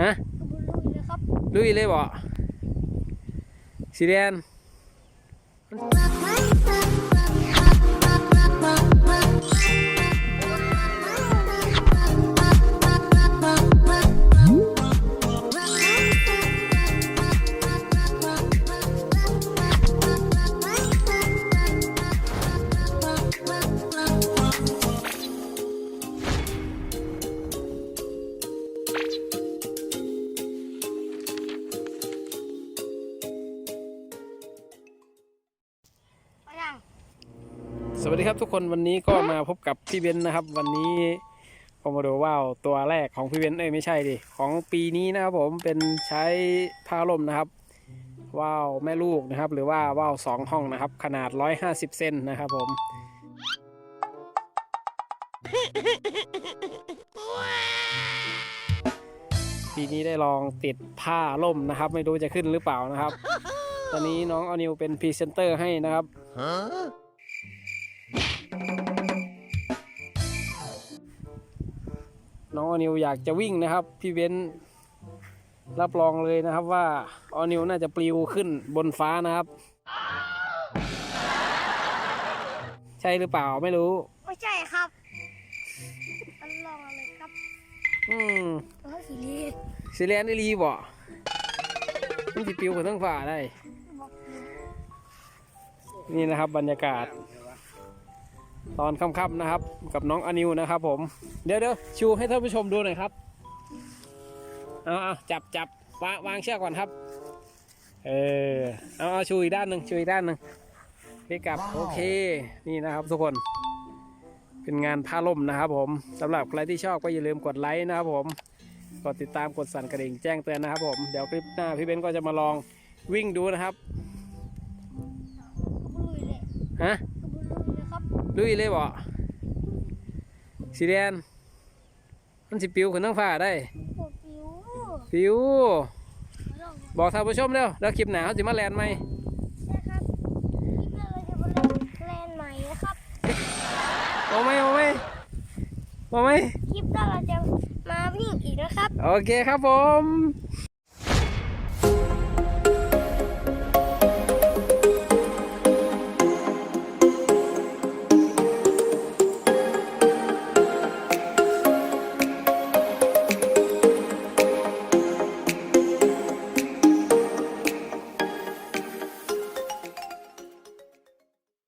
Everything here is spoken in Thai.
ฮะกระบุลุยนะครับลุยเลยบ่สีแดง สวัสดีครับทุกคนวันนี้ก็มาพบกับพี่เบนนะครับ วันนี้ผมมาดูว่าวตัวแรกของพี่เบนเอ้ยไม่ใช่ดิของปีนี้นะครับผมเป็นใช้ผ้าลมนะครับว่าวแม่ลูกนะครับ หรือว่าว่าวสองห้องนะครับ ขนาด 150 เซนนะครับผมปีนี้ได้ลองติดผ้าล่มนะครับ ไม่รู้จะขึ้นหรือเปล่านะครับ ตอนนี้น้องอนิวเป็นพรีเซนเตอร์ให้นะครับ น้องอนิวอยากจะวิ่งนะครับ พี่เบนซ์รับรองเลยนะครับว่าอนิวน่าจะปลิวขึ้นบนฟ้านะครับ ใช่หรือเปล่าไม่รู้ ไม่ใช่ครับอันลองเลยครับอืมตัวสีเหลียดสิเลียนได้รีบ่มันสิปลิวขึ้นทั้งฟ้าได้บอกนี่นะครับบรรยากาศ ตอนค่ำๆนะครับ กับน้องอนิวนะครับ ผม เดี๋ยวเดี๋ยวชูให้ท่านผู้ชมดูหน่อยครับเอาเอาจับจับวางวางเชือกก่อนครับ เออเอาเอาชูอีกด้านหนึ่งชูอีกด้านหนึ่งพลิกกลับโอเคนี่นะครับทุกคนเป็นงานผ้าล่มนะครับผมสำหรับใครที่ชอบก็อย่าลืมกดไลค์นะครับผมกดติดตามกดสั่นกระดิ่งแจ้งเตือนนะครับผมเดี๋ยวคลิปหน้าพี่เบนซ์ก็จะมาลองวิ่งดูนะครับกระบุลุยเลยฮะกระบุ ลุยเลยครับลุยเลยบ่สีแดงมันสิปิวขึ้นทั้งฟ้าได้ปวดผิวปิวลองบอกท่านผู้ชมเร็วแล้วคลิปหนาเขาจะมาแลนไหมนะครับคลิปหน้าเราจะมาเล่นแลนด์ใหม่นะครับเอาไหมเอาไหมเอาไหมคลิปหน้าเราจะมาวิ่งอีกนะครับ โอเคครับผม